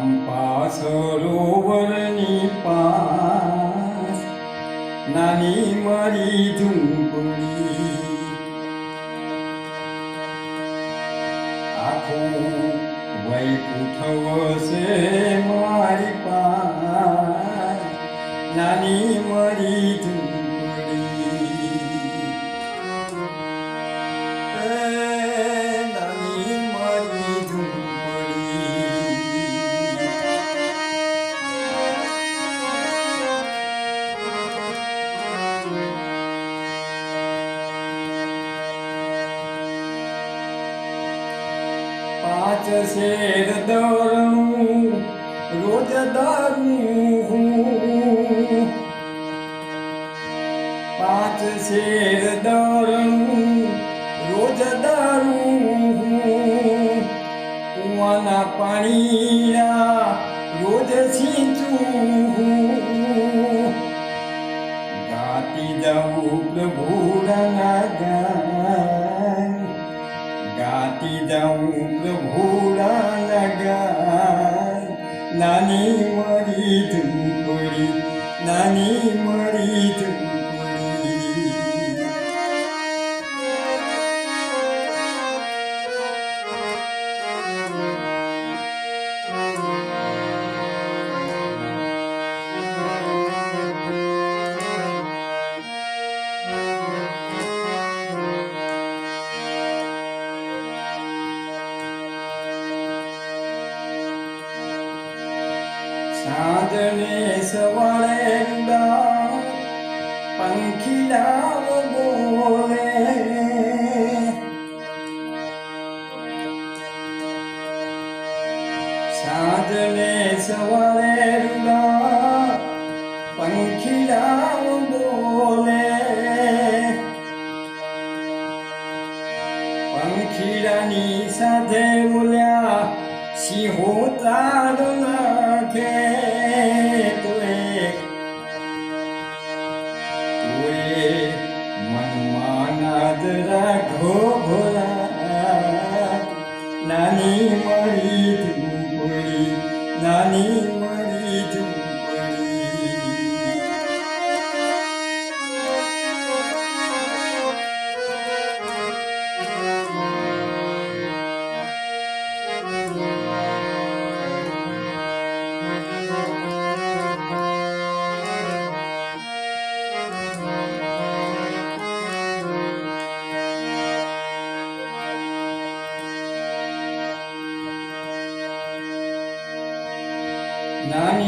Pampa સરોવરની pass નાની મારી ઝુંપડી આખું વૈકુંઠ વસે મારી પાસ નાની મારી ઝૂંપડી પાંચ શેર દોરણું રોજ દારૂ પાંચ શેર દોરણું રોજ દારૂ કુવાના પાણીના રોજ સિંચું ગાતી જાઉં પ્રભુના ગાન ગાતી જાઉં પ્રભુના ગાન નાની મારી ઝૂંપડી સાંજને ઉડા પંખીડા બોલે. સાંજને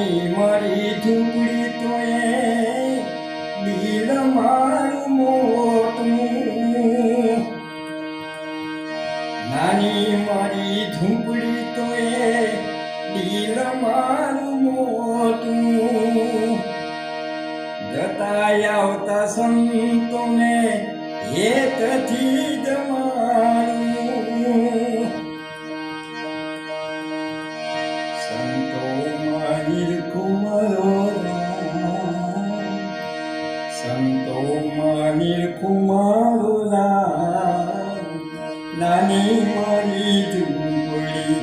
નાની મારી ઝૂંપડી કુમારોલા નાની મારી ઝૂંપડી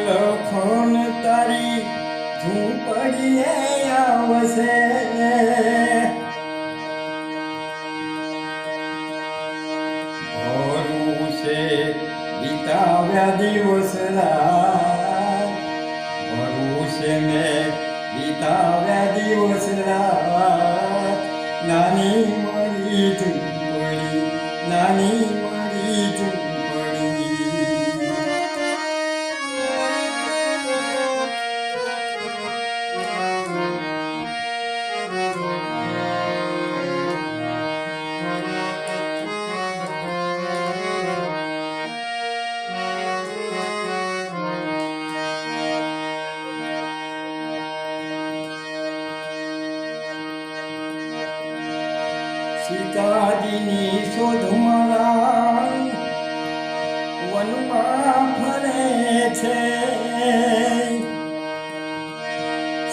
લખન તારી ઝૂંપડીએ આવશે ભરું છે વિતાવ્યા દિવસ રાત. කෙමේ විතා වැදි ඔසලා නනි මරිතු පොඩි නනි સીતાજીની શોધ મારા વનમાં ફરે છે.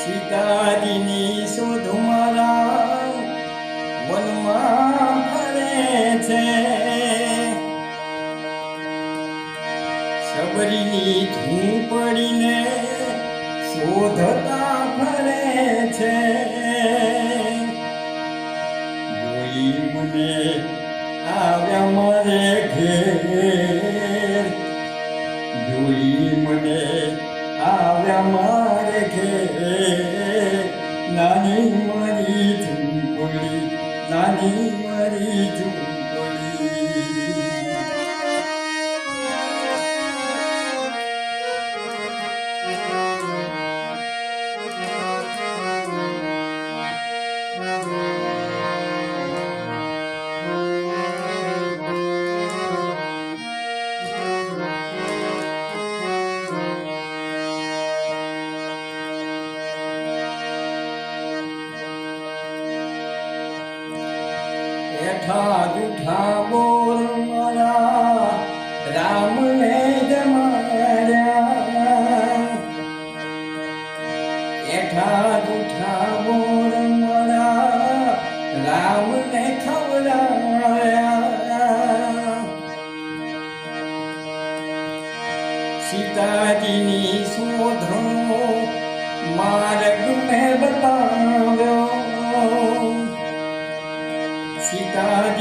સીતાજીની શોધ મારા વનમાં ફરે છે. સબરીની ઝૂંપડીને શોધતા ફરે છે. मुने आव्यामरे घेर दुई मुने आव्यामरे घेर नानी मरी झुंकुली नानी એઠા જૂઠા બોલ મારા રામને જમાડ્યા એઠા જૂઠા બોલ મારા રામને ખવડાવ્યા.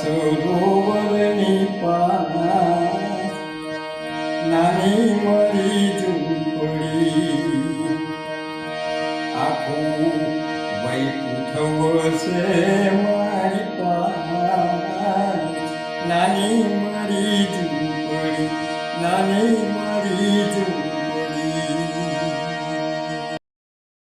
સરોવરની પાસ નાની મરી ઝૂંપડી. આખું વૈકુંઠ છે મારી પાસ નાની મરી ઝૂંપડી નાની